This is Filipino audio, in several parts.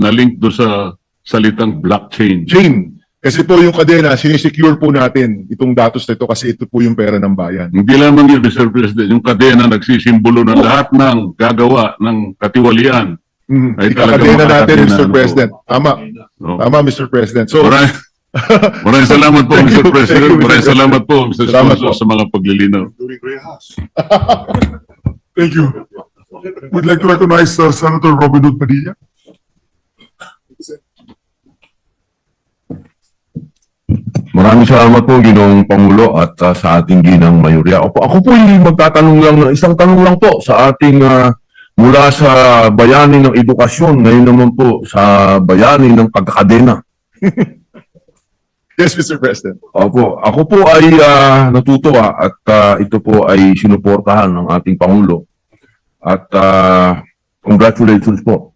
na-link doon sa salitang blockchain. Chain. Kasi po yung kadena, sinisecure po natin itong datos na ito kasi ito po yung pera ng bayan. Hindi lamang yun, Mr. President, yung kadena nagsisimbolo ng lahat ng gagawa ng katiwalian. Mm. Ay, Ikakadena natin, Mr. ano po. President. Tama. No? Tama, Mr. President. So, Maraming, maraming salamat po, Mr. you, President. you, Mr. Maraming salamat po, Mr. Salamat po. sa mga paglilinaw. Thank you. We'd like to recognize uh, Senator Robin Hood Padilla. Maraming salamat po, Ginoong Pangulo at uh, sa ating ginang mayorya. Opo, ako po yung magtatanong lang, ng isang tanong lang po sa ating uh, mula sa bayani ng edukasyon, ngayon naman po sa bayani ng pagkakadena. yes, Mr. President. Opo, ako po ay ah, natutuwa at ah, ito po ay sinuportahan ng ating Pangulo. At ah, congratulations po.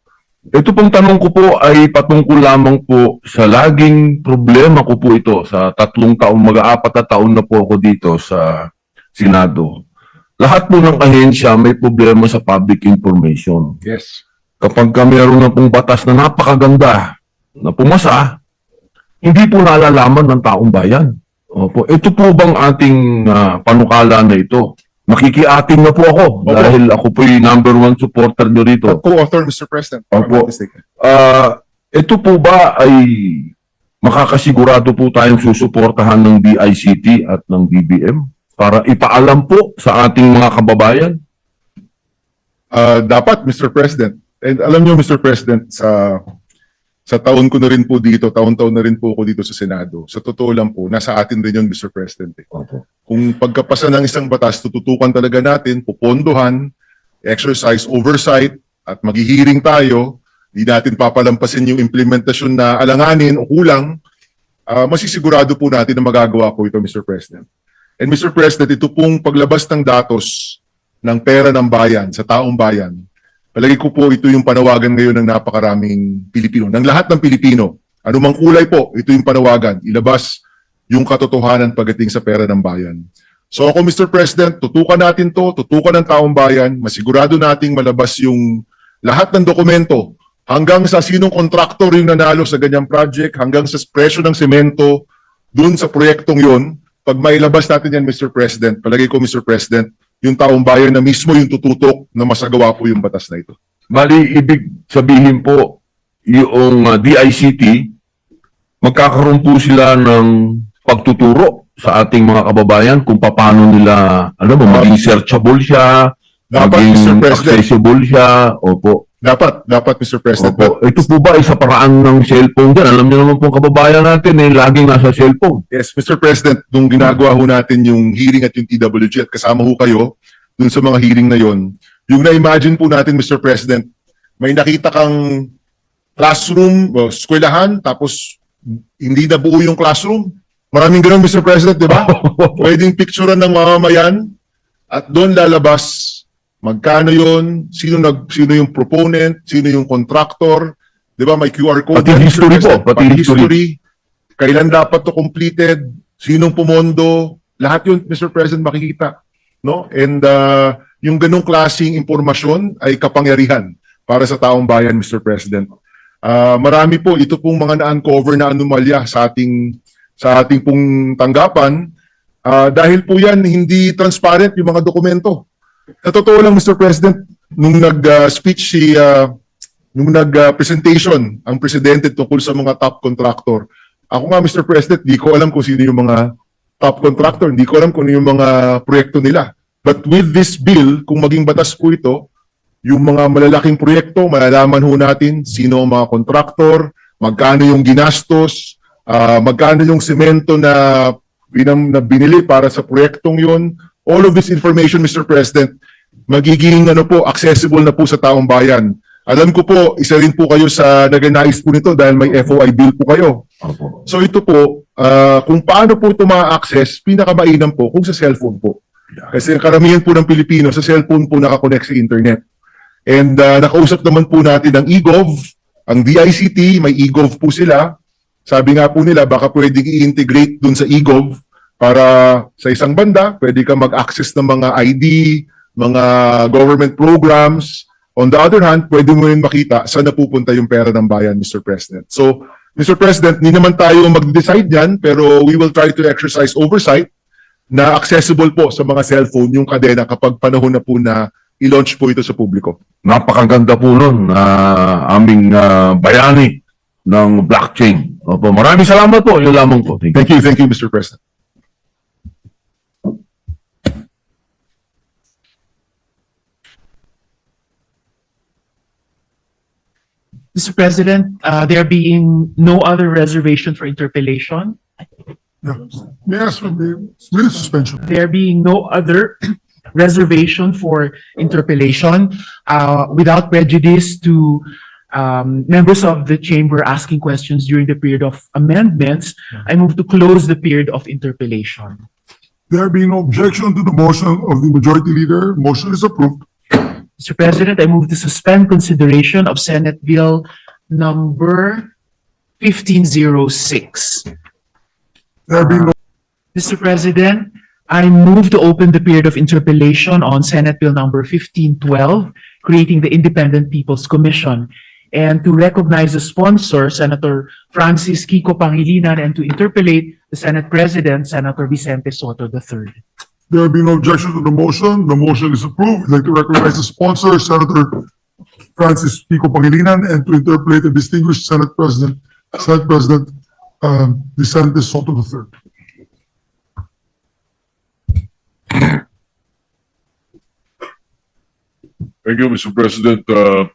Ito pong tanong ko po ay patungkol lamang po sa laging problema ko po ito sa tatlong taon, mag-aapat na taon na po ako dito sa Senado. Lahat po ng ahensya may problema sa public information Yes. kapag ka meron na pong batas na napakaganda na pumasa, hindi po nalalaman ng taong bayan. Opo. Ito po bang ating ah, panukala na ito? Makikiating na po ako Opo. dahil ako po yung number one supporter nyo rito. Co-author, Mr. President. if I'm Opo. not mistaken. Ah, ito po ba ay makakasigurado po tayong susuportahan ng DICT at ng DBM para ipaalam po sa ating mga kababayan? Uh, dapat, Mr. President. And alam nyo, Mr. President, sa sa taon ko na rin po dito, taon-taon na rin po ako dito sa Senado. Sa totoo lang po, nasa atin rin yun, Mr. President. eh. Opo. Kung pagkapasa ng isang batas, tututukan talaga natin, pupondohan, exercise oversight, at maghihiring tayo, di natin papalampasin yung implementasyon na alanganin o kulang, ah, masisigurado po natin na magagawa po ito, Mr. President. And Mr. President, ito pong paglabas ng datos ng pera ng bayan sa taong bayan, palagi ko po ito yung panawagan ngayon ng napakaraming Pilipino, ng lahat ng Pilipino. Anumang kulay po, ito yung panawagan. Ilabas yung katotohanan pagdating sa pera ng bayan. So ako, Mr. President, tutukan natin to, tutukan ng taong bayan, masigurado nating malabas yung lahat ng dokumento hanggang sa sinong kontraktor yung nanalo sa ganyang project, hanggang sa presyo ng semento, dun sa proyektong yon. Pag mailabas natin yan, Mr. President, palagay ko, Mr. President, yung taong bayan na mismo yung tututok na masagawa po yung batas na ito. Bali, ibig sabihin po, yung uh, DICT, magkakaroon po sila ng pagtuturo sa ating mga kababayan kung paano nila, ano ba, maging searchable siya, Dapat, maging accessible siya, opo. Dapat, dapat, Mr. President. opo. Ito po ba ay sa paraan ng cellphone dyan? Alam niyo naman po kababayan natin, eh, laging nasa cellphone. Yes, Mr. President, nung ginagawa ho natin yung hearing at yung TWG at kasama ho kayo dun sa mga hearing na yon, yung na-imagine po natin, Mr. President, may nakita kang classroom, o eskwelahan, tapos hindi na buo yung classroom. Maraming ganun, Mr. President, di ba? Pwedeng picturean ng mamamayan at doon lalabas magkano yon, sino nag sino yung proponent, sino yung contractor, 'di ba? May QR code. Pati history po, President. pati history. Kailan dapat to completed, sinong pumondo, lahat yun Mr. President makikita, no? And uh, yung ganong klaseng impormasyon ay kapangyarihan para sa taong bayan, Mr. President. Ah, marami po ito pong mga na-uncover na anomalya sa ating sa ating pong tanggapan Ah, dahil po yan hindi transparent yung mga dokumento. Sa totoo lang Mr. President, nung nag-speech si ah, nung nag-presentation ang presidente tungkol sa mga top contractor. Ako nga Mr. President, di ko alam kung sino yung mga top contractor, hindi ko alam kung ano yung mga proyekto nila. But with this bill, kung maging batas po ito, yung mga malalaking proyekto, malalaman ho natin sino ang mga contractor, magkano yung ginastos, ah, magkano yung semento na, binam, na binili para sa proyektong yun. All of this information, Mr. President, magiging ano po, accessible na po sa taong bayan. Alam ko po, isa rin po kayo sa naganais po nito dahil may FOI bill po kayo. Opo. So ito po, ah, kung paano po ito ma-access, pinakamainam po kung sa cellphone po. Kasi karamihan po ng Pilipino sa cellphone po nakakonect sa internet. And ah, nakausap naman po natin ang eGov, ang DICT, may eGov po sila. Sabi nga po nila, baka pwedeng i-integrate dun sa eGov para sa isang banda, pwede ka mag-access ng mga ID, mga government programs, On the other hand, pwede mo rin makita saan napupunta yung pera ng bayan, Mr. President. So, Mr. President, hindi naman tayo mag-decide yan, pero we will try to exercise oversight na accessible po sa mga cellphone yung kadena kapag panahon na po na i-launch po ito sa publiko. Napakaganda po nun na aming ah, bayani ng blockchain. Opo, maraming salamat po. Yun lamang po. Thank you. Thank you, thank you, Mr. President. Mr. President, uh, there being no other reservation for interpellation, the minute suspension? there being no other reservation for interpellation, uh, without prejudice to um, members of the chamber asking questions during the period of amendments, I move to close the period of interpellation. There being no objection to the motion of the majority leader, motion is approved. Mr. President, I move to suspend consideration of Senate Bill number 1506. There being no Mr. President, I move to open the period of interpellation on Senate Bill number 1512, creating the Independent People's Commission, and to recognize the sponsor, Senator Francis Kiko Pangilinan, and to interpellate the Senate President, Senator Vicente Soto III. There being no objection to the motion, the motion is approved. I'd like to recognize the sponsor, Senator Francis Pico Pangilinan, and to interpolate the distinguished Senate President, Senate President, um, Vicente Soto III. Thank you, Mr. President. Uh,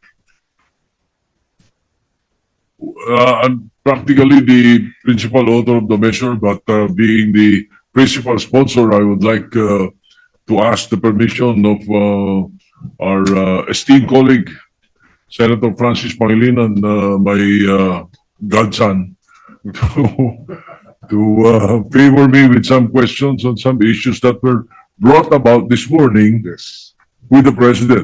uh, I'm practically the principal author of the measure, but uh, being the principal sponsor, I would like uh, to ask the permission of uh, our uh, esteemed colleague, Senator Francis Pangilinan, uh, my uh, godson, to, to uh, favor me with some questions on some issues that were brought about this morning with the President.